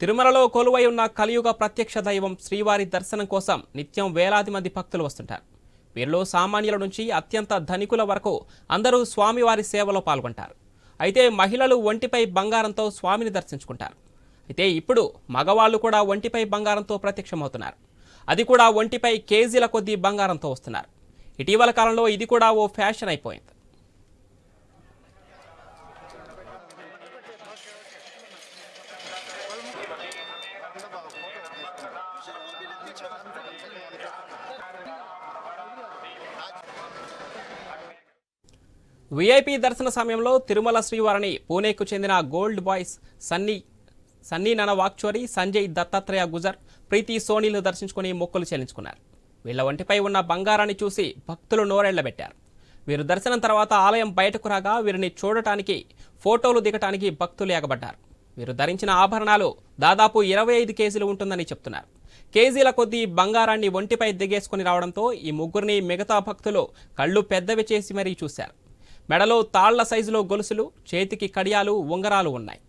తిరుమలలో కొలువై ఉన్న కలియుగ ప్రత్యక్ష దైవం శ్రీవారి దర్శనం కోసం నిత్యం వేలాది మంది భక్తులు వస్తుంటారు. వీరిలో సామాన్యుల నుంచి అత్యంత ధనికుల వరకు అందరూ స్వామివారి సేవలో పాల్గొంటారు. అయితే మహిళలు ఒంటిపై బంగారంతో స్వామిని దర్శించుకుంటారు. అయితే ఇప్పుడు మగవాళ్ళు కూడా ఒంటిపై బంగారంతో ప్రత్యక్షమవుతున్నారు. అది కూడా ఒంటిపై కేజీల కొద్దీ బంగారంతో వస్తున్నారు. ఇటీవల కాలంలో ఇది కూడా ఓ ఫ్యాషన్ అయిపోయింది. విఐపి దర్శన సమయంలో తిరుమల శ్రీవారిని పూణేకు చెందిన గోల్డ్ బాయ్స్ సన్నీ సన్నీ నన వాక్చోరి సంజయ్ దత్తాత్రేయ గుజర్ ప్రీతి సోనీలు దర్శించుకుని మొక్కులు చెల్లించుకున్నారు. వీళ్ళ ఒంటిపై ఉన్న బంగారాన్ని చూసి భక్తులు నోరెళ్ళబెట్టారు వీరు దర్శనం తర్వాత ఆలయం బయటకు రాగా వీరిని చూడటానికి ఫోటోలు దిగటానికి భక్తులు ఎగబడ్డారు. వీరు ధరించిన ఆభరణాలు దాదాపు ఇరవై ఐదు కేజీలు ఉంటుందని చెప్తున్నారు. కేజీల కొద్దీ బంగారాన్ని ఒంటిపై దిగేసుకుని రావడంతో ఈ ముగ్గురిని మిగతా భక్తులు కళ్ళు పెద్దవి చేసి మరీ చూశారు. మెడలో తాళ్ళ సైజులో గొలుసులు చేతికి కడియాలు ఉంగరాలు ఉన్నాయి.